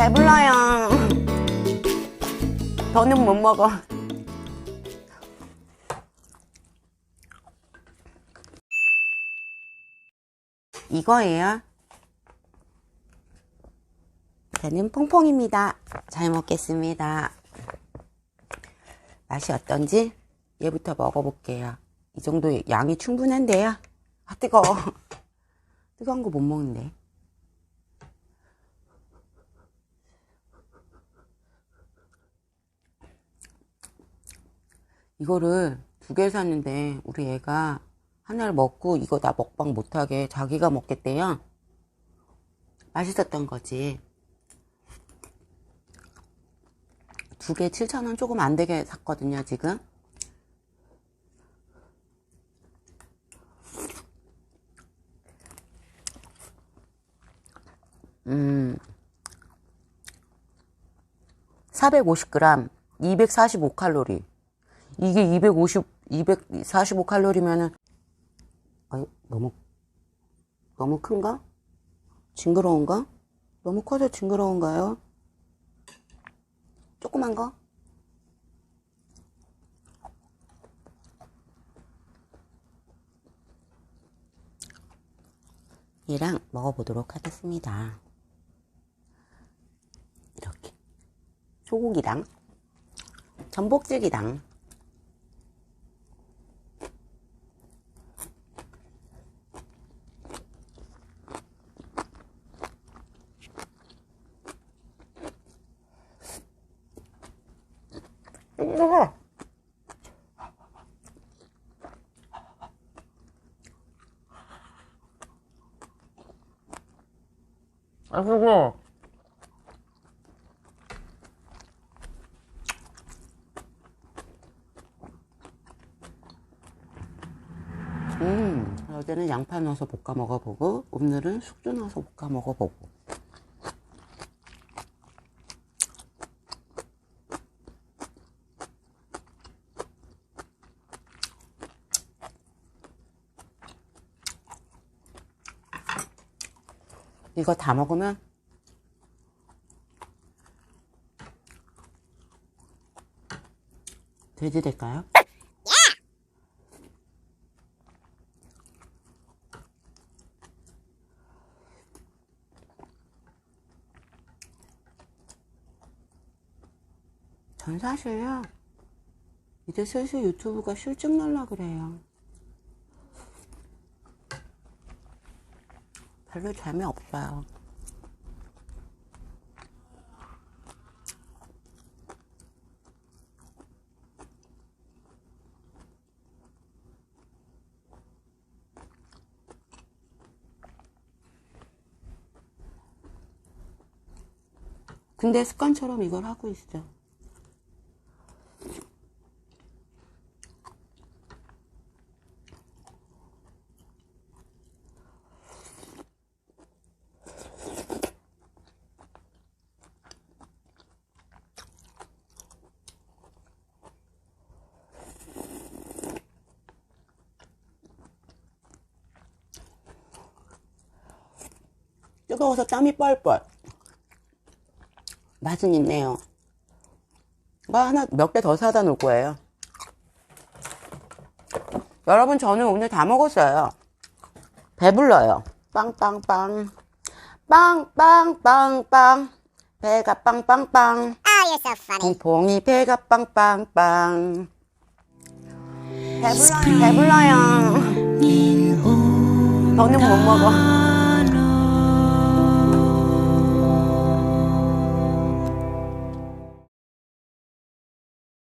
배불러요. 더는 못 먹어. 이거예요. 저는 퐁퐁입니다. 잘 먹겠습니다. 맛이 어떤지 얘부터 먹어볼게요. 이 정도 양이 충분한데요. 아, 뜨거워. 뜨거운 거 못 먹는데. 이거를 두개 샀는데 우리 애가 하나를 먹고 이거 나 먹방 못하게 자기가 먹겠대요. 맛있었던 거지. 두 개 7,000원 조금 안 되게 샀거든요, 지금. 음, 450g, 245칼로리. 이게 250, 245 칼로리면은, 아니, 너무, 너무 큰가? 징그러운가? 너무 커서 징그러운가요? 조그만 거? 얘랑 먹어보도록 하겠습니다. 이렇게. 소고기랑, 전복죽이랑, 뜨거워. 아, 그거. 음, 어제는 양파 넣어서 볶아 먹어보고, 오늘은 숙주 넣어서 볶아 먹어보고. 이거 다 먹으면 돼지 될까요? 전 사실요, 이제 슬슬 유튜브가 실증 날라 그래요. 별로 재미없어요. 근데 습관처럼 이걸 하고 있어. 뜨거워서 땀이 뻘뻘. 맛은 있네요. 이거 하나 몇 개 더 사다 놓을 거예요. 여러분, 저는 오늘 다 먹었어요. 배불러요. 빵빵빵. 빵빵빵빵. 배가 빵빵빵. Oh, you're so funny. 퐁퐁이 배가 빵빵빵. 배불러요, 배불러요. 저는 못 먹어.